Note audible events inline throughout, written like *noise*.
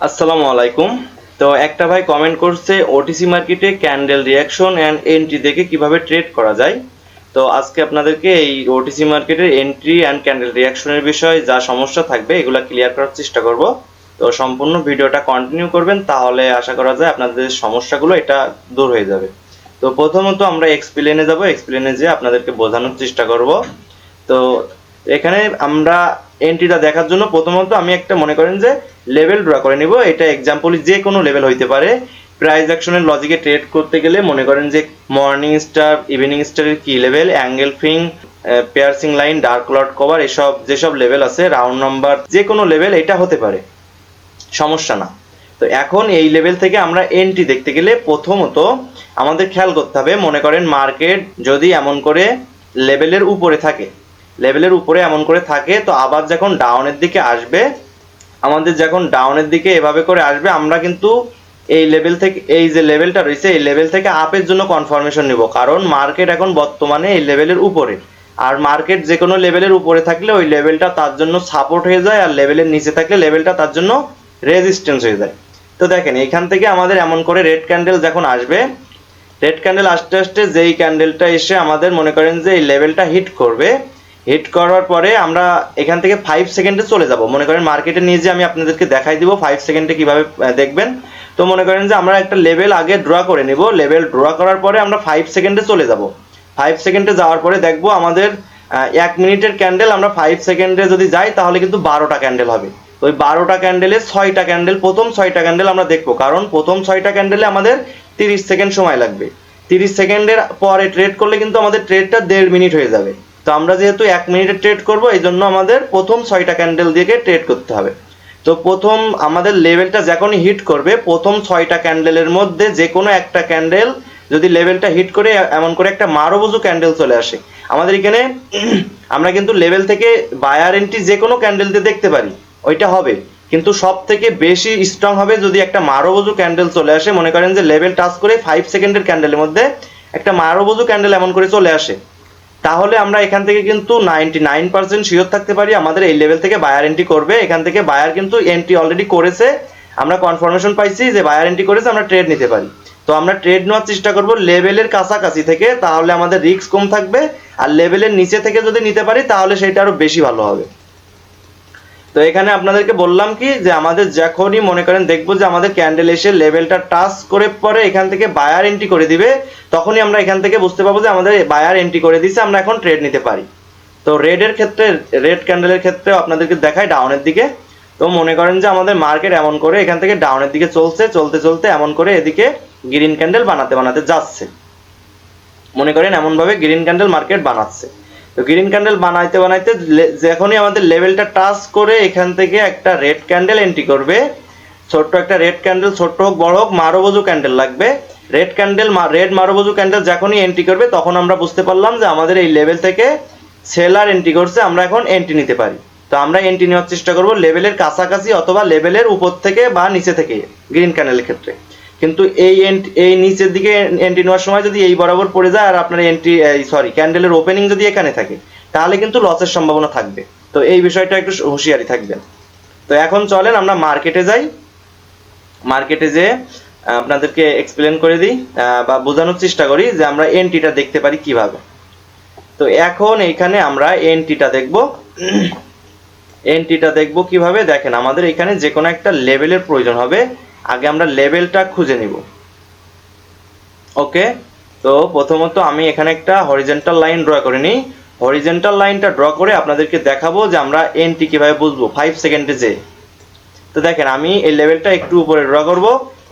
আসসালামু আলাইকুম। তো একটা ভাই কমেন্ট করছে ওটিসি মার্কেটে ক্যান্ডেল রিয়াকশন অ্যান্ড এন্ট্রি দেখে কীভাবে ট্রেড করা যায়। তো আজকে আপনাদেরকে এই ওটিসি মার্কেটের এন্ট্রি অ্যান্ড ক্যান্ডেল রিয়াকশনের বিষয়ে যা সমস্যা থাকবে, এগুলো ক্লিয়ার করার চেষ্টা করব। তো সম্পূর্ণ ভিডিওটা কন্টিনিউ করবেন, তাহলে আশা করা যায় আপনাদের সমস্যাগুলো এটা দূর হয়ে যাবে। তো প্রথমত আমরা এক্সপ্লেনে যাব। এক্সপ্লেনে যে আপনাদেরকে বোঝানোর চেষ্টা করব। তো এখানে আমরা এন্ট্রিটা দেখার জন্য প্রথমত আমি একটা মনে করেন যে লেভেল ড্র করে নিব। এটা এক্সাম্পল যে কোনো লেভেল হইতে পারে। প্রাইস অ্যাকশনের লজিকে ট্রেড করতে গেলে মনে করেন যে মর্নিং স্টার ইভিনিং স্টারের কি level angle ফিং piercing line dark cloud cover এসব যেসব লেভেল আছে রাউন্ড নাম্বার যে কোনো লেভেল এটা হতে পারে। সমস্যা না। তো এখন এই লেভেল থেকে আমরা এন্ট্রি দেখতে গেলে প্রথমত আমাদের খেয়াল করতে হবে, মনে করেন মার্কেট যদি এমন করে লেভেলের উপরে থাকে লেভেলের উপরে এমন করে থাকে, তো আবার যখন ডাউনের দিকে আসবে, আমাদের যখন ডাউনের দিকে এভাবে করে আসবে, আমরা কিন্তু এই লেভেল থেকে, এই যে লেভেলটা রয়েছে, এই লেভেল থেকে আপের জন্য কনফার্মেশন নিব। কারণ মার্কেট এখন বর্তমানে এই লেভেলের উপরে। আর মার্কেট যে কোনো লেভেলের উপরে থাকলে ওই লেভেলটা তার জন্য সাপোর্ট হয়ে যায়, আর লেভেলের নিচে থাকলে লেভেলটা তার জন্য রেজিস্ট্যান্স হয়ে যায়। তো দেখেন, এখান থেকে আমাদের এমন করে রেড ক্যান্ডেল যখন আসবে রেড ক্যান্ডেল আস্তে আস্তে যেই ক্যান্ডেলটা এসে আমাদের মনে করেন যে এই লেভেলটা হিট করবে হিট করার পরে আমরা এখান থেকে ফাইভ সেকেন্ডে চলে যাব। মনে করেন মার্কেটে নিয়ে যে আমি আপনাদেরকে দেখাই দিব ফাইভ সেকেন্ডে কীভাবে দেখবেন। তো মনে করেন যে আমরা একটা লেভেল আগে ড্র করে নিব। লেভেল ড্র করার পরে আমরা ফাইভ সেকেন্ডে চলে যাব। ফাইভ সেকেন্ডে যাওয়ার পরে দেখব আমাদের এক মিনিটের ক্যান্ডেল আমরা ফাইভ সেকেন্ডে যদি যাই তাহলে কিন্তু বারোটা ক্যান্ডেল হবে। ওই বারোটা ক্যান্ডেলে ছয়টা ক্যান্ডেল প্রথম ছয়টা ক্যান্ডেল আমরা দেখব। কারণ প্রথম ছয়টা ক্যান্ডেলে আমাদের তিরিশ সেকেন্ড সময় লাগবে। তিরিশ সেকেন্ডের পরে ট্রেড করলে কিন্তু আমাদের ট্রেডটা দেড় মিনিট হয়ে যাবে। তো আমরা যেহেতু এক মিনিটে ট্রেড করব, এই জন্য আমাদের প্রথম ছয়টা ক্যান্ডেল দিয়ে ট্রেড করতে হবে। তো প্রথম আমাদের লেভেলটা যখনই হিট করবে, প্রথম ছয়টা ক্যান্ডেলের মধ্যে যে কোনো একটা ক্যান্ডেল যদি লেভেলটা হিট করে, এমন করে একটা মারোবুজু ক্যান্ডেল চলে আসে। আমাদের এখানে *clears throat* আমরা কিন্তু লেভেল থেকে বায়ার এন্ট্রি যে কোনো ক্যান্ডেল দিয়ে দেখতে পারি, ওইটা হবে। কিন্তু সব থেকে বেশি স্ট্রং হবে যদি একটা মারোবুজু ক্যান্ডেল চলে আসে, মনে করেন যে লেভেল টাচ করে ফাইভ সেকেন্ডের ক্যান্ডেলের মধ্যে একটা মারোবুজু ক্যান্ডেল এমন করে চলে আসে। তাহলে আমরা এখান থেকে কিন্তু নাইনটি নাইন পার্সেন্ট শিওর থাকতে পারি, আমাদের এই লেভেল থেকে বায়ার এন্ট্রি করবে। এখান থেকে বায়ার কিন্তু এন্ট্রি অলরেডি করেছে। আমরা কনফার্মেশন পাইছি যে বায়ার এন্ট্রি করেছে, আমরা ট্রেড নিতে পারি। তো আমরা ট্রেড নেওয়ার চেষ্টা করব লেভেলের কাছাকাছি থেকে, তাহলে আমাদের রিস্ক কম থাকবে। আর লেভেলের নিচে থেকে যদি নিতে পারি, তাহলে সেটা আরও বেশি ভালো হবে। তো এখানে আপনাদেরকে বললাম কি, যে আমাদের যখনই মনে করেন দেখব যে আমাদের ক্যান্ডেল এসে লেভেলটা টাচ করে পরে এখান থেকে বায়ার এন্ট্রি করে দিবে, তখনই আমরা এখান থেকে বুঝতে পারব যে আমাদের বায়ার এন্ট্রি করে দিয়েছে, আমরা এখন ট্রেড নিতে পারি। তো রেডের ক্ষেত্রে রেড ক্যান্ডেলের ক্ষেত্রে আপনাদেরকে দেখাই ডাউনের দিকে। তো মনে করেন যে আমাদের মার্কেট এমন করে এখান থেকে ডাউনের দিকে চলছে, চলতে চলতে এমন করে এদিকে গ্রিন ক্যান্ডেল বানাতে বানাতে যাচ্ছে। মনে করেন এমন ভাবে গ্রিন ক্যান্ডেল মার্কেট বানাচ্ছে। তো গ্রিন ক্যান্ডেল বানাইতে বানাইতে যখনই আমাদের লেভেলটা টাচ করে এখান থেকে একটা রেড ক্যান্ডেল এন্ট্রি করবে। ছোট্ট একটা রেড ক্যান্ডেল ছোট্ট হোক, বড় হোক, মারোবজু ক্যান্ডেল লাগবে। রেড ক্যান্ডেল রেড মারোবজু ক্যান্ডেল যখনই এন্ট্রি করবে, তখন আমরা বুঝতে পারলাম যে আমাদের এই লেভেল থেকে সেলার এন্ট্রি করছে, আমরা এখন এন্ট্রি নিতে পারি। তো আমরা এন্ট্রি নেওয়ার চেষ্টা করব লেভেলের কাছাকাছি অথবা লেভেলের উপর থেকে বা নিচে থেকে গ্রিন ক্যান্ডেলের ক্ষেত্রে। কিন্তু এই এই নিচের দিকে এন্ট্রি নেওয়ার সময় যদি এই বরাবর পড়ে যায় আর আপনার এন্ট্রি সরি ক্যান্ডেলের ওপেনিং যদি এখানে থাকে, তাহলে কিন্তু লসের সম্ভাবনা থাকবে। তো এই বিষয়টা একটু হুঁশিয়ারি থাকবেন। তো এখন চলেন আমরা মার্কেটে যাই। মার্কেটে যে আপনাদেরকে এক্সপ্লেন করে দিই বা বোঝানোর চেষ্টা করি যে আমরা এন্ট্রিটা দেখতে পারি কীভাবে। তো এখন এইখানে আমরা এন্ট্রিটা দেখব। এন্ট্রিটা দেখব কীভাবে? দেখেন, আমাদের এখানে যে কোনো একটা লেভেলের প্রয়োজন হবে। আগে আমরা লেভেলটা খুঁজে নিব। ওকে? তো প্রথমত আমি এখানে একটা হরিজেন্টাল লাইন ড্র করে নিই। হরিজেন্টাল লাইনটা ড্র করে আপনাদেরকে দেখাবো যে আমরা এনটি কীভাবে বুঝব। ফাইভ সেকেন্ডে যে। তো দেখেন, আমি এই লেভেলটা একটু উপরে ড্র করব।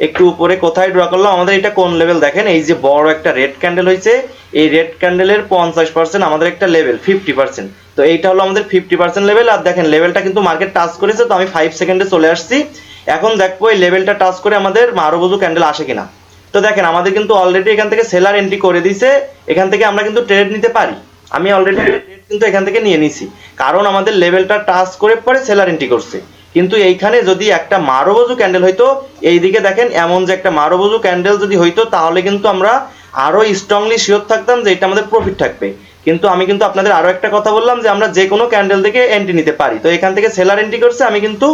একটু উপরে কোথায় ড্র করলাম? আমাদের এটা কোন লেভেল দেখেন, এই যে বড় একটা রেড ক্যান্ডেল হয়েছে। এই রেড ক্যান্ডেলের পঞ্চাশ পার্সেন্ট আমাদের একটা লেভেল ফিফটি পার্সেন্ট তো এইটা হলো আমাদের ফিফটি পার্সেন্ট লেভেল আর দেখেন লেভেলটা কিন্তু মার্কেট টাচ করেছে। তো আমি ফাইভ সেকেন্ডে চলে আসছি। এখন দেখব এই লেভেলটা টাচ করে আমাদের মারোবজু ক্যান্ডেল আসে কিনা। তো দেখেন, আমাদের কিন্তু অলরেডি এখান থেকে সেলার এন্ট্রি করে দিয়েছে এখান থেকে আমরা কিন্তু ট্রেড নিতে পারি। আমি অলরেডি ট্রেড কিন্তু এখান থেকে নিয়ে নিছি। কারণ আমাদের লেভেলটা টাচ করে পরে সেলার এন্ট্রি করছে। কিন্তু এইখানে যদি একটা মারোবজু ক্যান্ডেল হইতো, এইদিকে দেখেন, এমন যে একটা মারোবজু ক্যান্ডেল যদি হইতো, তাহলে কিন্তু আমরা আরও স্ট্রংলি শিওর থাকতাম যে এটা আমাদের প্রফিট থাকবে। কিন্তু আমি কিন্তু আপনাদের আরও একটা কথা বললাম যে আমরা যে কোনো ক্যান্ডেল থেকে এন্ট্রি নিতে পারি। তো এখান থেকে সেলার এন্ট্রি করছে, আমি কিন্তু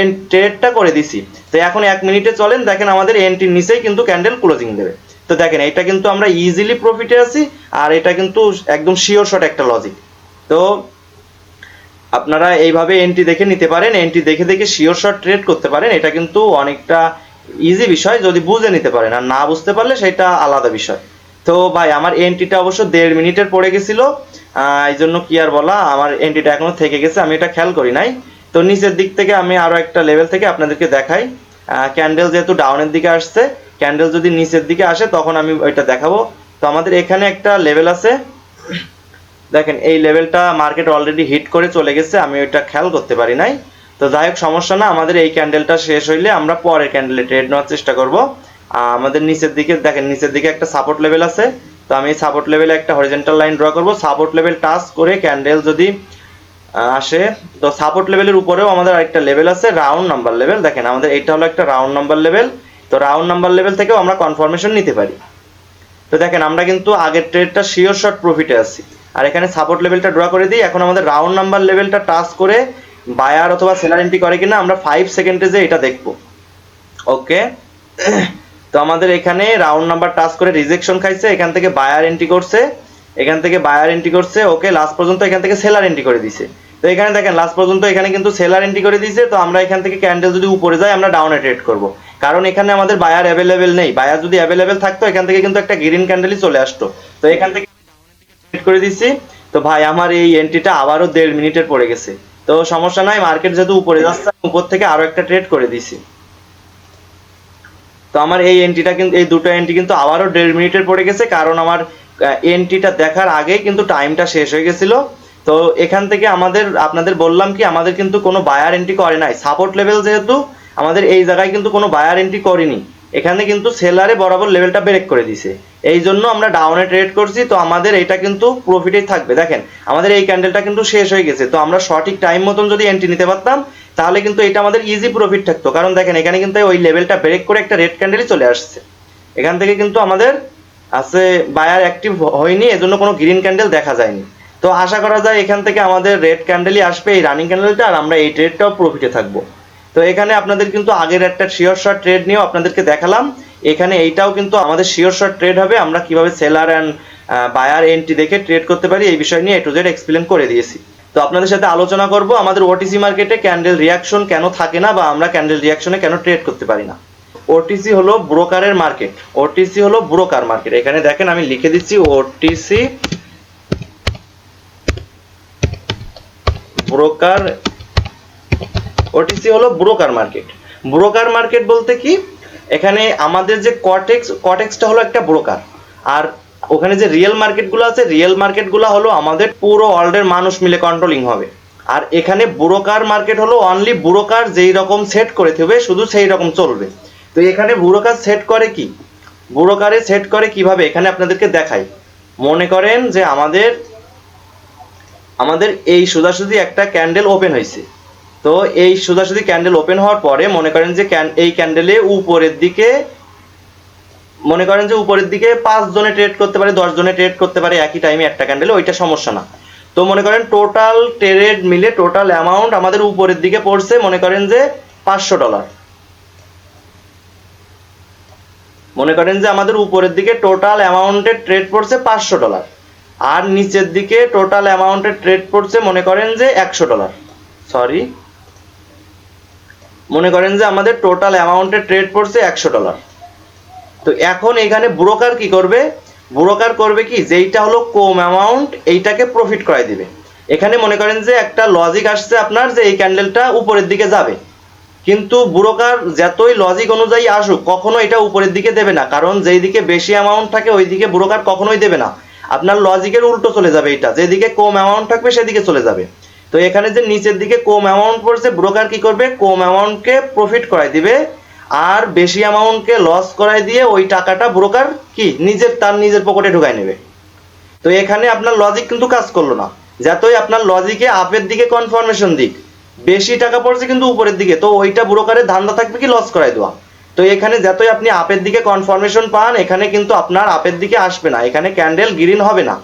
এন ট্রেডটা করে দিছি। তো এখন এক মিনিটে চলেন, দেখেন আমাদের এন্ট্রির নিচেই কিন্তু ক্যান্ডেল ক্লোজিং দেবে। তো দেখেন এটা কিন্তু আমরা ইজিলি প্রফিটে আছি, আর এটা কিন্তু একদম শিওর শট একটা লজিক তো আপনারা এইভাবে এন্ট্রি দেখে নিতে পারেন এন্ট্রি দেখে দেখে শিওর শট ট্রেড করতে পারেন, এটা কিন্তু অনেকটা ইজি বিষয়, যদি বুঝে নিতে পারেন। আর না বুঝতে পারলে সেটা আলাদা বিষয়। তো ভাই, আমার এন্ট্রিটা অবশ্য দেড় মিনিটের পড়ে গেছিল। এই জন্য কি আর বলা, আমার এন্ট্রিটা এখনও থেকে গেছে, আমি এটা খেয়াল করি নাই। তো নিচের দিক থেকে আমি আরও একটা লেভেল থেকে আপনাদেরকে দেখাই। ক্যান্ডেল যেহেতু ডাউনের দিকে আসছে ক্যান্ডেল যদি নিচের দিকে আসে, তখন আমি ওইটা দেখাবো। তো আমাদের এখানে একটা লেভেল আছে। দেখেন, এই লেভেলটা মার্কেট অলরেডি হিট করে চলে গেছে, আমি ওইটা খেয়াল করতে পারি নাই। তো যাই হোক, সমস্যা না, আমাদের এই ক্যান্ডেলটা শেষ হইলে আমরা পরের ক্যান্ডেলে ট্রেড নেওয়ার চেষ্টা করব। আমাদের নিচের দিকে, দেখেন, নিচের দিকে একটা সাপোর্ট লেভেল আছে। তো আমি সাপোর্ট লেভেলে একটা হরিজেন্টাল লাইন ড্র করব। সাপোর্ট লেভেল টাচ করে ক্যান্ডেল যদি আসে। তো সাপোর্ট লেভেলের উপরেও আমাদের আরেকটা লেভেল আছে রাউন্ড নাম্বার লেভেল দেখেন, আমাদের এটা হলো একটা রাউন্ড নাম্বার লেভেল তো রাউন্ড নাম্বার লেভেল থেকেও আমরা কনফার্মেশন নিতে পারি। তো দেখেন, আমরা কিন্তু আগের ট্রেডটা শিওর শট প্রফিটে আছি। আর এখানে সাপোর্ট লেভেলটা ড্র করে দিই। এখন আমাদের রাউন্ড নাম্বার লেভেলটা টাচ করে বায়ার অথবা সেলার এন্ট্রি করে কিনা, আমরা ফাইভ সেকেন্ডে যে এটা দেখব। ওকে *clears throat* তো আমাদের এখানে রাউন্ড নাম্বার টাচ করে রিজেকশন খাইছে, এখান থেকে বায়ার এন্ট্রি করছে। এখান থেকে বায়ার এন্ট্রি করছে ওকে লাস্ট পর্যন্ত এখান থেকে সেলার এন্ট্রি করে দিছে। তো এখানে দেখেন লাস্ট পর্যন্ত এখানে কিন্তু সেলার এন্ট্রি করে দিয়েছে, তো আমরা এখান থেকে ক্যান্ডেল যদি উপরে যায় আমরা ডাউনে ট্রেড করব। কারণ এখানে আমাদের বায়ার অ্যাভেলেবেল নেই। বায়ার যদি অ্যাভেলেবেল থাকতো, এখান থেকে কিন্তু একটা গ্রিন ক্যান্ডেলই চলে আসতো। তো এখান থেকে ট্রেড করে দিচ্ছি। তো ভাই, আমার এই এন্ট্রিটা আবারও দেড় মিনিটের পড়ে গেছে। তো সমস্যা নাই মার্কেট যেহেতু উপরে যাচ্ছে উপর থেকে আরও একটা ট্রেড করে দিছি তো আমার এই এন্ট্রিটা কিন্তু, এই দুটো এন্ট্রি কিন্তু আবারও দেড় মিনিটের পড়ে গেছে, কারণ আমার এন্ট্রিটা দেখার আগেই কিন্তু টাইমটা শেষ হয়ে গেছিল। তো এখান থেকে আমাদের, আপনাদের বললাম কি, আমাদের কিন্তু কোনো বায়ার এন্ট্রি করে নাই। সাপোর্ট লেভেল যেহেতু, আমাদের এই জায়গায় কিন্তু কোনো বায়ার এন্ট্রি করিনি। এখানে কিন্তু সেলারে বরাবর লেভেলটা ব্রেক করে দিছে। এই জন্য আমরা ডাউনে ট্রেড করছি, তো আমাদের এটা কিন্তু প্রফিটেই থাকবে। দেখেন, আমাদের এই ক্যান্ডেলটা কিন্তু শেষ হয়ে গেছে, তো আমরা সঠিক টাইম মতন যদি এন্ট্রি নিতে পারতাম, তাহলে কিন্তু এটা আমাদের ইজি প্রফিট থাকতো। কারণ দেখেন, এখানে কিন্তু ওই লেভেলটা ব্রেক করে একটা রেড ক্যান্ডেলই চলে আসছে। এখান থেকে কিন্তু আমাদের আছে বায়ার অ্যাক্টিভ হয়নি, এজন্য কোনো গ্রিন ক্যান্ডেল দেখা যায়নি। তো আশা করা যায় এখান থেকে আমাদের রেড ক্যান্ডেলই আসবে, এই রানিং ক্যান্ডেলটা আর আমরা এই ট্রেডটাও প্রফিটে থাকব। তো এখানে আপনাদের কিন্তু আগের একটা শিওর শর্ট ট্রেড নিয়েও আপনাদেরকে দেখালাম। এখানে এইটাও কিন্তু আমাদের শিওর শর্ট ট্রেড হবে। আমরা কীভাবে সেলার অ্যান্ড বায়ার এন্ট্রি দেখে ট্রেড করতে পারি, এই বিষয় নিয়ে এ টু জেড এক্সপ্লেন করে দিয়েছি। তো আপনাদের সাথে আলোচনা করব, আমাদের ওটিসি মার্কেটে ক্যান্ডেল রিয়াকশন কেন থাকে না, বা আমরা ক্যান্ডেল রিয়াকশনে কেন ট্রেড করতে পারি না? ওটিসি হলো ব্রোকারের মার্কেট ওটিসি হলো ব্রোকার মার্কেট এখানে দেখেন আমি লিখে দিচ্ছি ওটিসি ব্রোকার, ওটিসি হলো ব্রোকার মার্কেট। ব্রোকার মার্কেট বলতে কি? এখানে আমাদের যে কটেক্স, কটেক্সটা হলো একটা ব্রোকার। আর ওখানে যে রিয়েল মার্কেটগুলো আছে, রিয়েল মার্কেটগুলো হলো আমাদের পুরো ওয়ার্ল্ডের মানুষ মিলে কন্ট্রোলিং হবে। আর এখানে ব্রোকার মার্কেট হলো অনলি ব্রোকার যেই রকম সেট করে দেবে, শুধু সেই রকম চলবে। তো এখানে ব্রোকার সেট করে কি? ব্রোকারে সেট করে কীভাবে? এখানে আপনাদেরকে দেখাই। মনে করেন যে আমাদের আমাদের এই সোজাসুজি একটা ক্যান্ডেল ওপেন হয়েছে। তো এই সোজাসুজি ক্যান্ডেল ওপেন হওয়ার পরে মনে করেন যে এই ক্যান্ডেলে উপরের দিকে মনে করেন যে উপরের দিকে পাঁচ জনে ট্রেড করতে পারে, দশ জনে ট্রেড করতে পারে, একই টাইমে একটা ক্যান্ডেলে ওইটা সমস্যা না। তো মনে করেন টোটাল ট্রেড মিলে টোটাল অ্যামাউন্ট আমাদের উপরের দিকে পড়ছে মনে করেন যে পাঁচশো ডলার মনে করেন যে আমাদের উপরের দিকে টোটাল অ্যামাউন্টের ট্রেড পড়ছে পাঁচশো ডলার আর নিচের দিকে টোটাল অ্যামাউন্টের ট্রেড পড়ছে মনে করেন যে একশো ডলার সরি মনে করেন যে আমাদের টোটাল অ্যামাউন্টের ট্রেড পড়ছে একশো ডলার তো এখন এখানে ব্রোকার কি করবে? ব্রোকার করবে কি? যেইটা হলো কম অ্যামাউন্ট এইটাকে প্রফিট করাই দিবে। এখানে মনে করেন যে একটা লজিক আসছে আপনার যে এই ক্যান্ডেলটা উপরের দিকে যাবে। কিন্তু ব্রোকার যতই লজিক অনুযায়ী আসুক, কখনো এটা উপরের দিকে দেবে না। কারণ যেই দিকে বেশি অ্যামাউন্ট থাকে ওই দিকে ব্রোকার কখনোই দেবে না। আপনার লজিকের উল্টো চলে যাবে এটা। যেদিকে কম অ্যামাউন্ট থাকবে, সেদিকে চলে যাবে। তো এখানে যে নিচের দিকে কম অ্যামাউন্ট পড়ছে ব্রোকার কি করবে? কম অ্যামাউন্টকে প্রফিট করাই দিবে, আর বেশি অ্যামাউন্টকে লস করাই দিয়ে ওই টাকাটা ব্রোকার কি? নিজের, তার নিজের পকেটে ঢুকাই নেবে। তো এখানে আপনার লজিক কিন্তু কাজ করল না। যতই আপনার লজিকে আপের দিকে কনফার্মেশন দিক, বেশি টাকা পড়ছে কিন্তু উপরের দিকে, তো ওইটা ব্রোকারের ধান্দা থাকবে কি লস করাই দেওয়া? তো এখানে যতই আপনি আপের দিকে কনফার্মেশন পান, এখানে কিন্তু আপনার আপের দিকে আসবে না। এখানে ক্যান্ডেল গ্রিন হবে না।